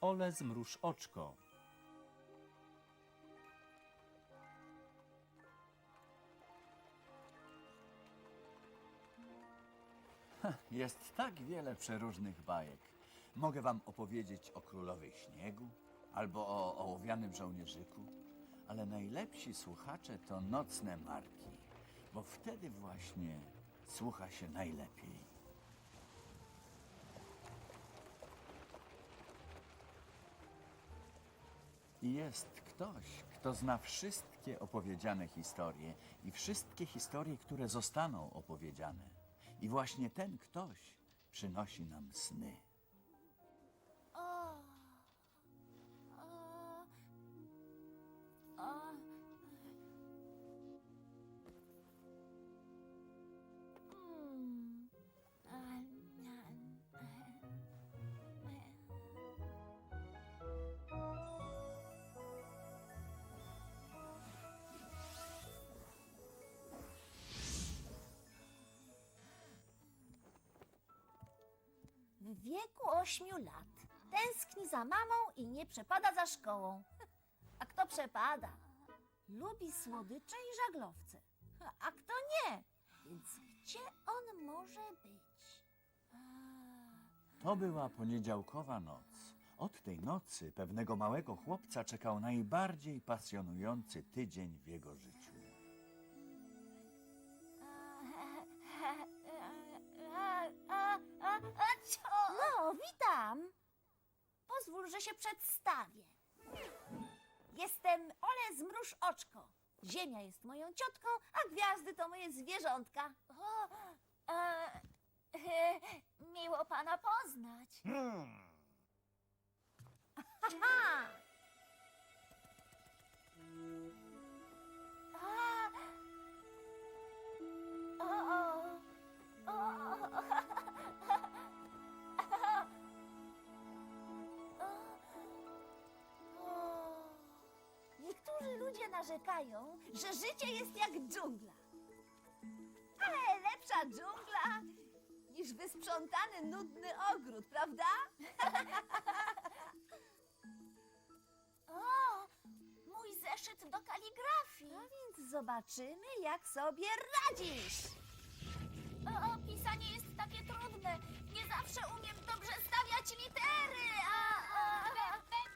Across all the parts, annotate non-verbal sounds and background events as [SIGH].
Ole zmruż oczko. Jest tak wiele przeróżnych bajek. Mogę wam opowiedzieć o królowej śniegu albo o ołowianym żołnierzyku, ale najlepsi słuchacze to nocne marki, bo wtedy właśnie słucha się najlepiej. Jest ktoś, kto zna wszystkie opowiedziane historie i wszystkie historie, które zostaną opowiedziane. I właśnie ten ktoś przynosi nam sny. W wieku ośmiu lat tęskni za mamą i nie przepada za szkołą. [LAUGHS] A kto przepada? Lubi słodycze i żaglowce. [LAUGHS] A kto nie? Więc gdzie on może być? To była poniedziałkowa noc. Od tej nocy pewnego małego chłopca czekał najbardziej pasjonujący tydzień w jego życiu. Pozwól, że się przedstawię. Jestem Ole Zmruż Oczko. Ziemia jest moją ciotką, a gwiazdy to moje zwierzątka. O, e, e, miło pana poznać. Aha! Narzekają, że życie jest jak dżungla. Ale lepsza dżungla niż wysprzątany, nudny ogród, prawda? o, mój zeszyt do kaligrafii. A więc zobaczymy, jak sobie radzisz. O, pisanie jest takie trudne. Nie zawsze umiem dobrze stawiać litery. A, a, a. Tak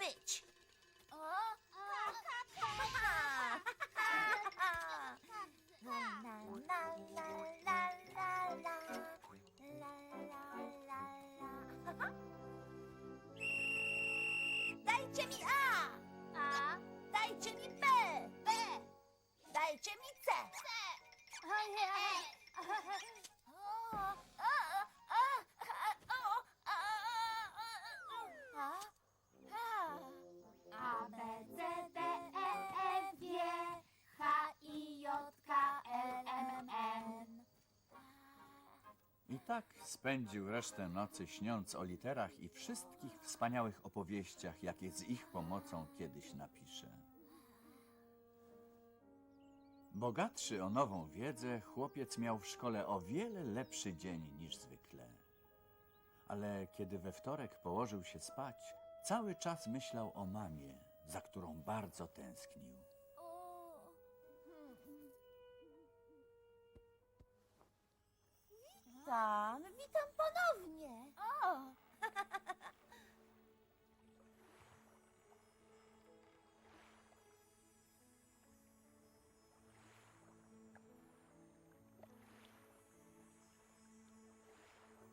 może tak spędził resztę nocy śniąc o literach i wszystkich wspaniałych opowieściach, jakie z ich pomocą kiedyś napisze. Bogatszy o nową wiedzę, chłopiec miał w szkole o wiele lepszy dzień niż zwykle. Ale kiedy we wtorek położył się spać, cały czas myślał o mamie, za którą bardzo tęsknił. Witam, witam ponownie. O.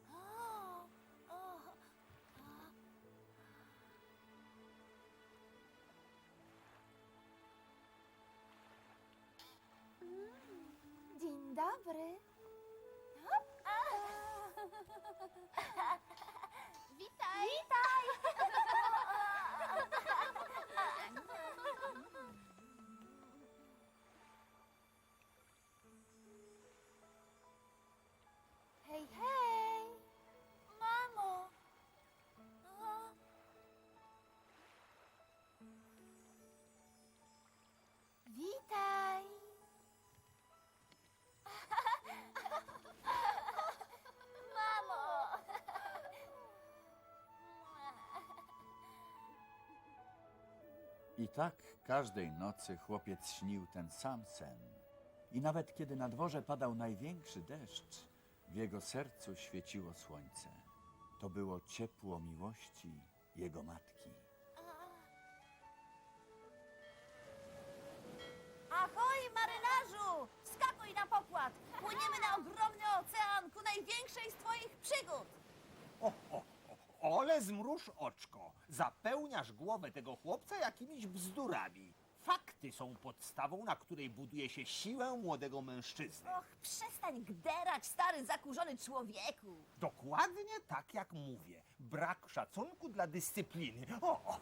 O, o, Dzień dobry. Witaj. Witaj. Hej, hej. I tak każdej nocy chłopiec śnił ten sam sen. I nawet kiedy na dworze padał największy deszcz, w jego sercu świeciło słońce. To było ciepło miłości jego matki. Ahoj, marynarzu! Skakuj na pokład! Płyniemy na ogromny ocean ku największej z twoich przygód! O, o, o, ole zmruż oczko. Zapełniasz głowę tego chłopca jakimiś bzdurami. Fakty są podstawą, na której buduje się siłę młodego mężczyzny. Och, przestań gderać, stary, zakurzony człowieku! Dokładnie tak jak mówię. Brak szacunku dla dyscypliny. O, o.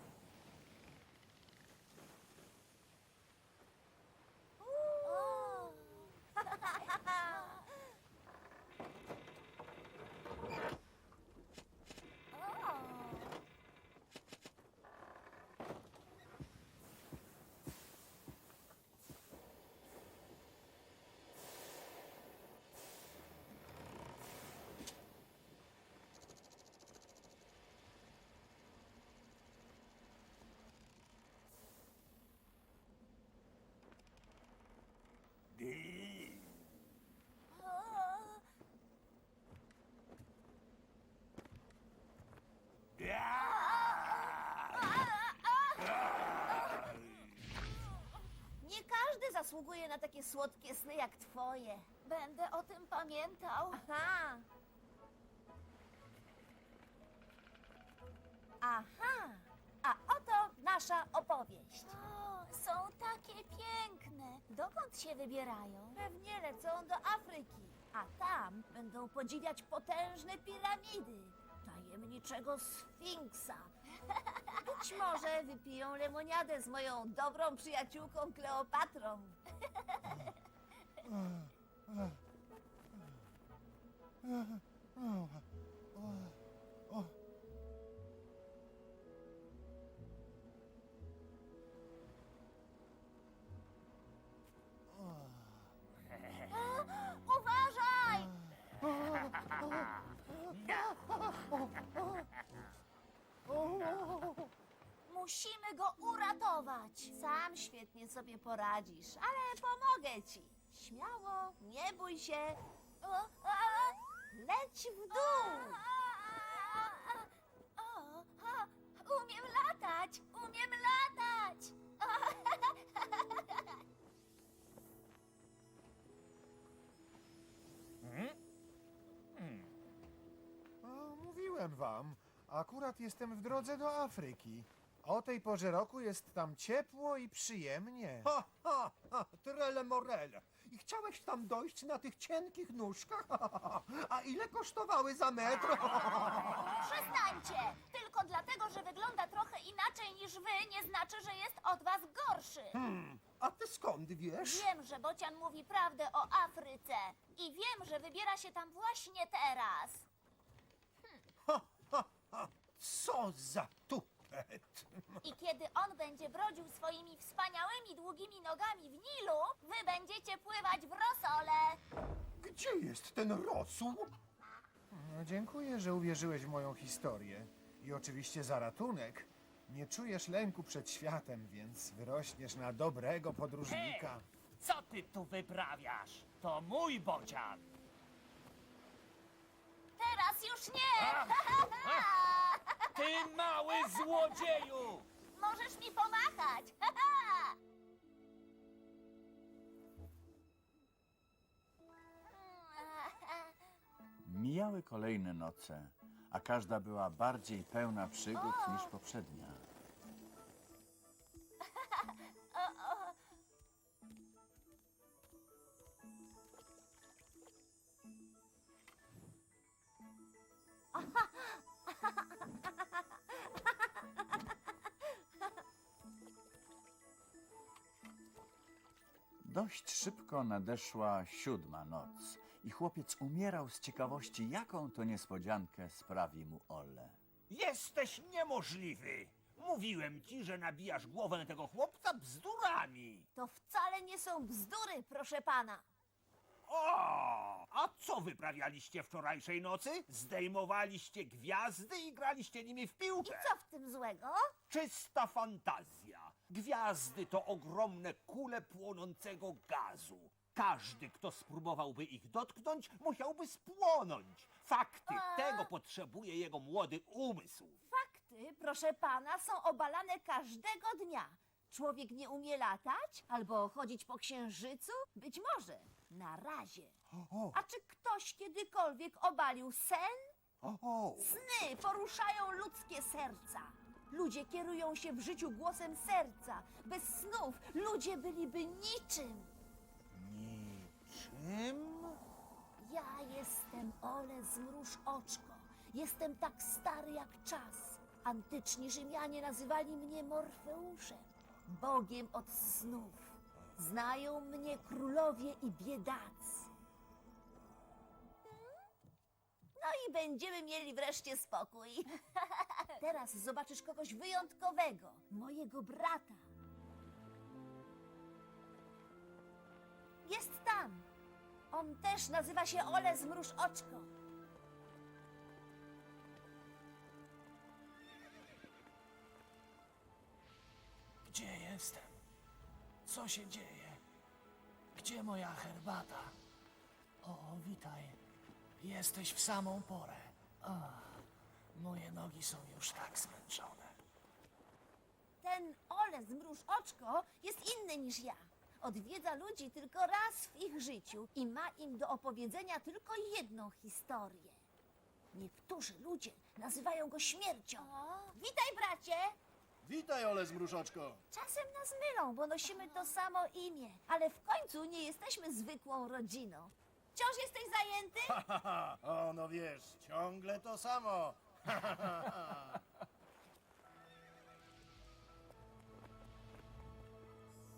zasługuje na takie słodkie sny jak twoje. Będę o tym pamiętał. Aha. Aha. A oto nasza opowieść. O, są takie piękne. Dokąd się wybierają? Pewnie lecą do Afryki, a tam będą podziwiać potężne piramidy, tajemniczego sfinksa. [LAUGHS] Być może wypiją lemoniadę z moją dobrą przyjaciółką Kleopatrą. [LAUGHS] go uratować. Sam świetnie sobie poradzisz, ale pomogę ci. Śmiało, nie bój się. Leć w dół. umiem latać! Umiem latać! A, mówiłem wam, akurat jestem w drodze do Afryki. O tej porze roku jest tam ciepło i przyjemnie. Ha, ha, ha, trele morele. I chciałeś tam dojść na tych cienkich nóżkach? A ile kosztowały za metr? Przestańcie! Tylko dlatego, że wygląda trochę inaczej niż wy, nie znaczy, że jest od was gorszy. A ty skąd wiesz? Wiem, że Bocian mówi prawdę o Afryce. I wiem, że wybiera się tam właśnie teraz. Co za tupet. I kiedy on będzie brodził swoimi wspaniałymi, długimi nogami w Nilu, wy będziecie pływać w rosole. Gdzie jest ten rosół? No, dziękuję, że uwierzyłeś w moją historię. I oczywiście za ratunek. Nie czujesz lęku przed światem, więc wyrośniesz na dobrego podróżnika. Co ty tu wyprawiasz? To mój bocian. Teraz już nie! Ty mały złodzieju! Możesz mi pomachać! [LAUGHS] Mijały kolejne noce, a każda była bardziej pełna przygód niż poprzednia. Dość szybko nadeszła siódma noc i chłopiec umierał z ciekawości, jaką to niespodziankę sprawi mu Ole. Jesteś niemożliwy. Mówiłem ci, że nabijasz głowę tego chłopca bzdurami. To wcale nie są bzdury, proszę pana. O! A co wyprawialiście wczorajszej nocy? Zdejmowaliście gwiazdy i graliście nimi w I piłkę. co w tym złego? Czysta fantazja. Gwiazdy to ogromne kule płonącego gazu. Każdy, kto spróbowałby ich dotknąć, musiałby spłonąć. Fakty, tego potrzebuje jego młody umysł. Fakty, proszę pana, są obalane każdego dnia. Człowiek nie umie latać albo chodzić po księżycu? Być może. Na razie. A czy ktoś kiedykolwiek obalił sen? o. Sny poruszają ludzkie serca. Ludzie kierują się w życiu głosem serca. Bez snów ludzie byliby niczym. Niczym? Ja jestem Ole Zmruż Oczko. Jestem tak stary jak czas. Antyczni Rzymianie nazywali mnie Morfeuszem, bogiem od snów. Znają mnie królowie i biedacy. No i będziemy mieli wreszcie spokój. [LAUGHS] Teraz zobaczysz kogoś wyjątkowego, mojego brata. Jest tam. On też nazywa się Ole Zmruż Oczko. Gdzie jestem? Co się dzieje? Gdzie moja herbata? O, witaj. Jesteś w samą porę. Ach, moje nogi są już tak zmęczone. Ten Ole Zmruż Oczko jest inny niż ja. Odwiedza ludzi tylko raz w ich życiu i ma im do opowiedzenia tylko jedną historię. Niektórzy ludzie nazywają go śmiercią. Witaj, bracie! Witaj, Ole Zmrużoczko. Czasem nas mylą, bo nosimy to samo imię, ale w końcu nie jesteśmy zwykłą rodziną. Wciąż jesteś zajęty? Haha, [LAUGHS] o, no wiesz, ciągle to samo.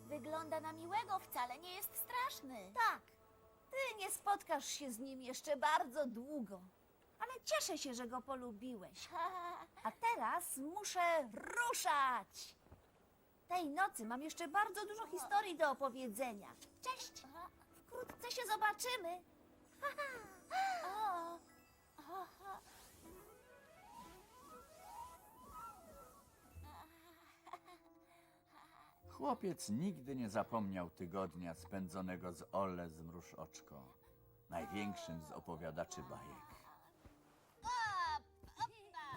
Wygląda na miłego, wcale nie jest straszny. Tak. Ty nie spotkasz się z nim jeszcze bardzo długo. Ale cieszę się, że go polubiłeś. A teraz muszę ruszać. Tej nocy mam jeszcze bardzo dużo historii do opowiedzenia. Cześć! Wkrótce się zobaczymy. O, Chłopiec nigdy nie zapomniał tygodnia spędzonego z Ole Zmruż Oczko, największym z opowiadaczy bajek.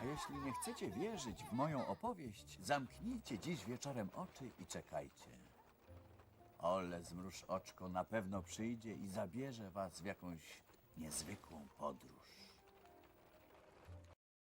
A jeśli nie chcecie wierzyć w moją opowieść, zamknijcie dziś wieczorem oczy i czekajcie. Ole Zmruż Oczko na pewno przyjdzie i zabierze was w jakąś niezwykłą podróż.